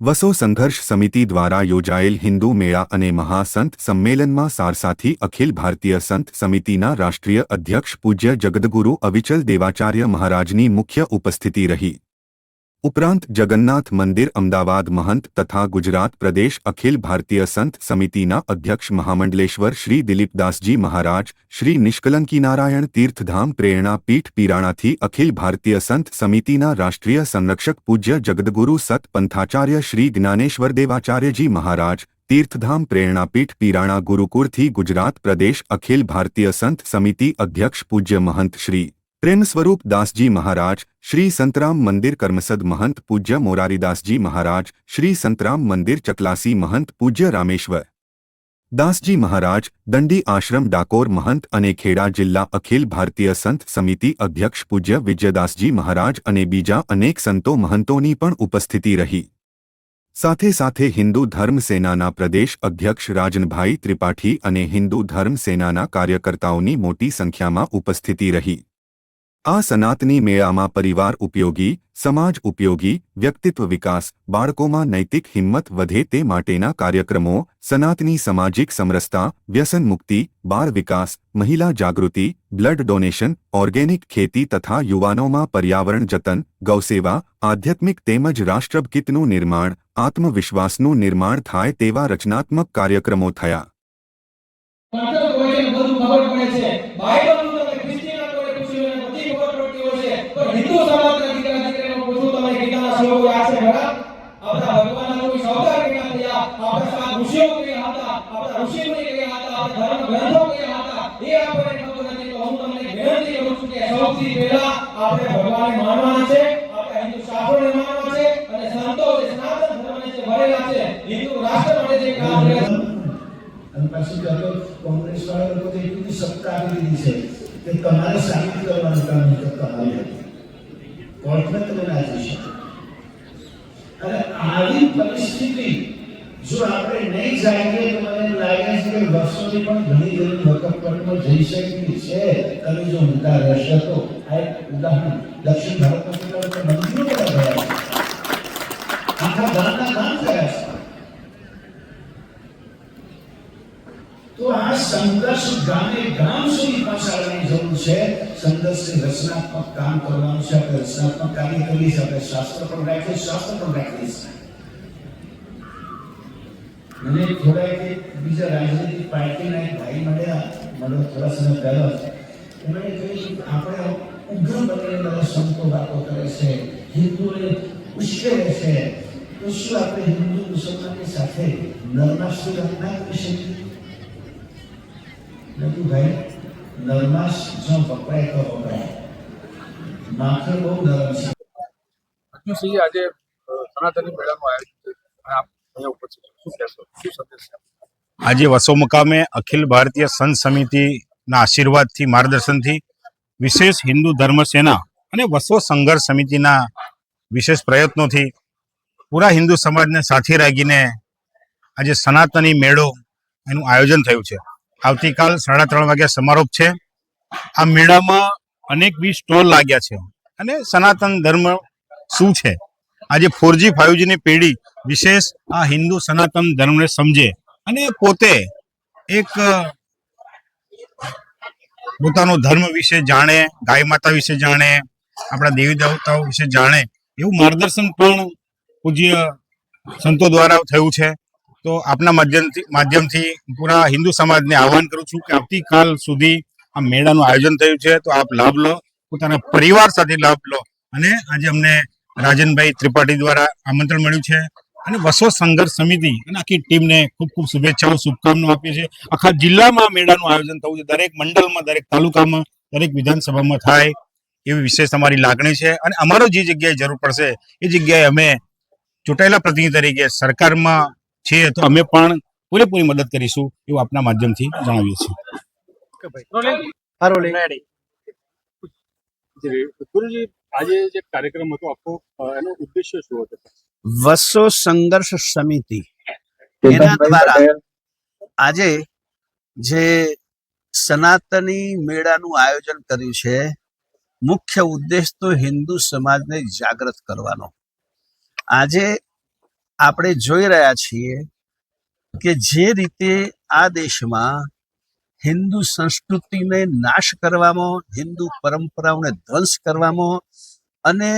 વસો સંઘર્ષ સમિતિ દ્વારા યોજાયેલ હિન્દુ મેળા અને મહાસંત સંમેલનમાં સારસાથી અખિલ ભારતીય સંત સમિતિના રાષ્ટ્રીય અધ્યક્ષ પૂજ્ય જગદગુરુ અવિચલ દેવાચાર્ય મહારાજની મુખ્ય ઉપસ્થિતિ રહી. ઉપરાંત જગન્નાથ મંદિર, અમદાવાદ મહંત તથા ગુજરાત પ્રદેશ અખિલ ભારતીય સંત સમિતિના અધ્યક્ષ મહામંડલેશ્વર શ્રી દિલીપદાસજી મહારાજ, શ્રી નિષ્કલંકી નારાયણ તીર્થધામ પ્રેરણા પીઠ પીરાણાથી અખિલ ભારતીય સંત સમિતિના રાષ્ટ્રીય સંરક્ષક પૂજ્ય જગદગુરુ સત પંથાચાર્ય શ્રી જ્ઞાનેશ્વર દેવાચાર્યજી મહારાજ, તીર્થધામ પ્રેરણાપીઠ પીરાણા ગુરુકુળથી ગુજરાત પ્રદેશ અખિલ ભારતીય સંત સમિતિ અધ્યક્ષ પૂજ્ય મહંત શ્રી પ્રેમ સ્વરૂપ દાસજી મહારાજ શ્રી સંતરામ મંદિર કર્મસદ મહંત પૂજ્ય મોરારીદાસજી મહારાજ શ્રી સંતરામ મંદિર ચકલાસી મહંત પૂજ્ય રામેશ્વર દાસજી મહારાજ દંડી આશ્રમ ડાકોર મહંત અને ખેડા જિલ્લા અખિલ ભારતીય સંત સમિતિ અધ્યક્ષ પૂજ્ય વિજયદાસજી મહારાજ અને બીજા અનેક સંતો મહંતોની પણ ઉપસ્થિતિ રહી સાથે સાથે હિન્દુ ધર્મ સેનાના પ્રદેશ અધ્યક્ષ રાજનભાઈ ત્રિપાઠી અને હિન્દુ ધર્મ સેનાના કાર્યકર્તાઓની મોટી સંખ્યામાં ઉપસ્થિતિ રહી આ સનાતની મેળામાં પરિવાર ઉપયોગી, સમાજ ઉપયોગી, વ્યક્તિત્વ વિકાસ, બાળકોમાં નૈતિક હિંમત વધે તે માટેના કાર્યક્રમો, સનાતની સામાજિક સમરસતા, વ્યસન મુક્તિ, બાળ વિકાસ, મહિલા જાગૃતિ, બ્લડ ડોનેશન, ઓર્ગેનિક ખેતી તથા યુવાનોમાં પર્યાવરણ જતન, ગૌસેવા, આધ્યાત્મિક તેમજ રાષ્ટ્રભકિતનું નિર્માણ, આત્મવિશ્વાસનું નિર્માણ થાય તેવા રચનાત્મક કાર્યક્રમો થયા. શ્લોકો યાદ છે ખરા આપણા ભગવાનના શબ્દ કેટલા થયા આપણા ઋષિઓ કયા હતા આપણા ઋષિમુનિ કયા હતા ધર્મ ગ્રંથો કયા હતા એ આપણે ખબર નથી. તો હું તમને વિનંતી કરું છું કે સૌથી પહેલા આપણે ભગવાનને માનવાના છે. આપણે હિન્દુ શાસ્ત્રોને માનવા છે. અને સંતો જે સનાતન ધર્મને જે ભરેલા છે, હિન્દુ રાષ્ટ્ર માટે જે કામ કર્યા છે. અને પછી કહ્યું કોંગ્રેસ વાળા લોકોએ એટલી સત્તા આપી દીધી છે કે તમારે સાબિત કરવાનું કામ તમારી હતી કોર્ટને તમે ના જઈ શકો. અને આવી પરિસ્થિતિ, જો આપણે નહીં જાણીએ તો મને લાગે છે કે વર્ષોની પણ ઘણી ઘણી વખત પણ જઈ શકતી છે. તમે જો ઊંધા રહેશો તો. આ એક ઉદાહરણ દક્ષિણ ભારતમાં કેટલા બધા મંદિરો બધા ગયા છે આખા ગામના કામ થયા છે તો આ સંઘર્ષ ગામે ગામ સુધી પહોંચાડવાની જરૂર છે સંઘર્ષની રચનાત્મક કામ કરવાનું છે આપણે રચનાત્મક કાર્ય કરીએ છીએ આપણે શાસ્ત્ર પણ રાખીએ શાસ્ત્ર પણ રાખીએ છીએ મને થોડા એક બીજા રાજનીતિક પાર્ટીના એક ભાઈ મળ્યા મને થોડા સમય પહેલા એમણે કહ્યું કે આપણે ઉગ્ર બનીને બધા સંતો વાતો કરે છે હિન્દુઓને ઉશ્કેરે છે તો શું આપણે હિન્દુ મુસલમાનની સાથે નરમાશથી વાત ના કરી શકીએ નથી ભાઈ નરમાશ જો વપરાય તો વપરાય માખણ બહુ નરમ છે અજ્ઞુસિંહ આજે સનાતની મેળાનું આયોજન છે અને આપ અહીંયા ઉપસ્થિત છો. શું કહેશો શું સંદેશ છે આજે વસો મુકામે અખિલ ભારતીય સંત સમિતિના આશીર્વાદથી માર્ગદર્શનથી વિશેષ હિન્દુ ધર્મ સેના અને વસો સંઘર્ષ સમિતિના વિશેષ પ્રયત્નોથી પૂરા હિન્દુ સમાજને સાથે રાખીને આજે સનાતની મેળો એનું આયોજન થયું છે આવતીકાલ સાડા ત્રણ વાગ્યા સમારોપ છે. આ મેળામાં અનેકવિધ સ્ટોલ લાગ્યા છે. અને સનાતન ધર્મ શું છે? આજે ફોરજી ફાઈવજીની પેઢી વિશેષ આ હિન્દુ સનાતન ધર્મને સમજે અને પોતે એક પોતાનો ધર્મ વિશે જાણે, ગાય માતા વિશે જાણે, આપણા દેવી દેવતાઓ વિશે જાણે એવું માર્ગદર્શન પણ પૂજ્ય સંતો દ્વારા થયું છે. તો આપના માધ્યમથી માધ્યમથી પૂરા હિન્દુ સમાજને આહવાન કરું છું કે આવતીકાલ સુધી આ મેળાનું આયોજન થયું છે. તો આપ લાભ લો, પોતાના પરિવાર સાથે લાભ લો. અને આજે અમને રાજનભાઈ ત્રિપાઠી દ્વારા આમંત્રણ મળ્યું છે. અને વસો સંઘર્ષ સમિતિ અને આખી ટીમને ખૂબ ખૂબ શુભેચ્છાઓ, શુભકામનાઓ આપીએ છીએ. આખા જિલ્લામાં મેળાનું આયોજન થવું છે. દરેક મંડળમાં, દરેક તાલુકામાં, દરેક વિધાનસભામાં થાય એવી વિશેષ અમારી લાગણી છે. અને અમારો જે જગ્યાએ જરૂર પડશે, એ જગ્યાએ અમે ચૂંટાયેલા પ્રતિનિધિ તરીકે સરકારમાં છીએ તો અમે પણ પૂરેપૂરી મદદ કરીશું એવું આપના માધ્યમથી જણાવીએ છીએ. કે ભાઈ જી, ગુરુજી આજે જે કાર્યક્રમ હતો આખો એનો ઉદ્દેશ્ય શું હતો? વસો સંઘર્ષ સમિતિ. એના દ્વારા આજે જે સનાતની મેળાનું આયોજન કર્યું છે મુખ્ય ઉદ્દેશ તો હિન્દુ સમાજને જાગૃત કરવાનો. આજે આપણે જોઈ રહ્યા છીએ કે જે રીતે આ દેશમાં હિન્દુ સંસ્કૃતિને નાશ કરવામાં, હિન્દુ પરંપરાઓને ધ્વંસ કરવામાં અને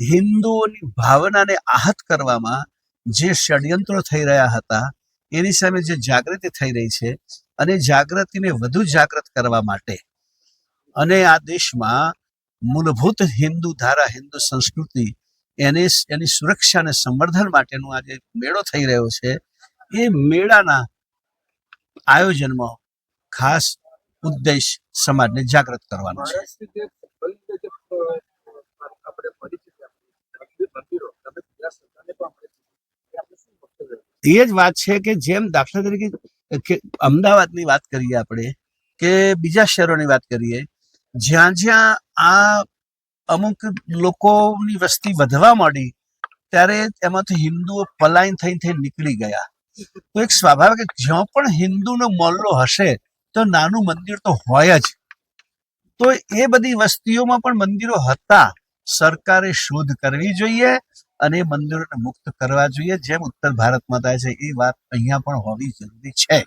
હિન્દુઓની ભાવનાને આહત કરવામાં જે ષડયંત્રો થઈ રહ્યા હતા, એની સામે જે જાગૃતિ થઈ રહી છે અને જાગૃતિને વધુ જાગૃત કરવા માટે. અને આ દેશમાં મૂળભૂત હિન્દુ ધારા, હિન્દુ સંસ્કૃતિ એને એની સુરક્ષા અને સંવર્ધન માટેનો આજે મેળો થઈ રહ્યો છે. એ મેળાના આયોજનમાં ખાસ ઉદ્દેશ સમાજને જાગૃત કરવાનો છે. એ જ વાત છે કે જેમ દાખલા તરીકે અમદાવાદની વાત કરીએ આપણે, કે બીજા શહેરોની વાત કરીએ, જ્યાં જ્યાં આ અમુક લોકોની વસ્તી વધવા માંડી, ત્યારે એમાંથી હિન્દુઓ પલાયન થઈ થઈ નીકળી ગયા. તો એક સ્વાભાવિક, જ્યાં પણ હિન્દુનો મોહલ્લો હશે, તો નાનું મંદિર તો હોય જ. તો એ બધી વસ્તીઓમાં પણ મંદિરો હતા. સરકારે શોધ કરવી જોઈએ અને મંદિરોને મુક્ત કરવા જોઈએ, જેમ ઉત્તર ભારતમાં થાય છે, એ વાત અહીંયા પણ હોવી જરૂરી છે.